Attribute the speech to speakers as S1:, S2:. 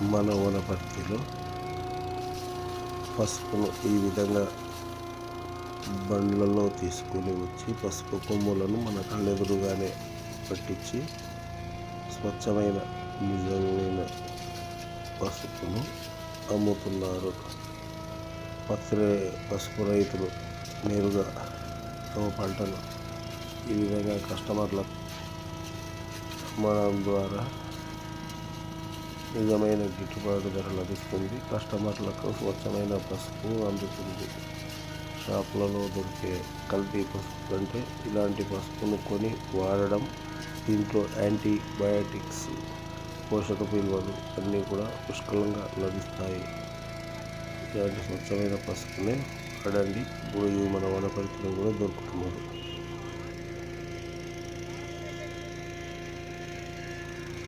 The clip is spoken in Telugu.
S1: మన వనపర్తిలో పసుపును ఈ విధంగా బండ్లలో తీసుకొని వచ్చి పసుపు కొమ్ములను మన కళ్ళెదురుగానే పట్టించి స్వచ్ఛమైన నిజమైన పసుపును అమ్ముతున్నారు. పత్తి పసుపు రైతులు నేరుగా తమ పంటను ఈ విధంగా కస్టమర్లకు అమ్మడం ద్వారా నిజమైన గిట్టుబాటు ధర లభిస్తుంది. కస్టమర్లకు స్వచ్ఛమైన పసుపు అందుతుంది. షాపులలో దొరికే కల్తీ పసుపు కంటే ఇలాంటి పసుపును కొని వాడడం దీంట్లో యాంటీబయాటిక్స్ పోషక విలువలు అన్నీ కూడా పుష్కలంగా లభిస్తాయి. ఇలాంటి స్వచ్ఛమైన పసుపునే వాడండి ఇప్పుడు మన వనపరిచిలో కూడా దొరుకుతున్నారు.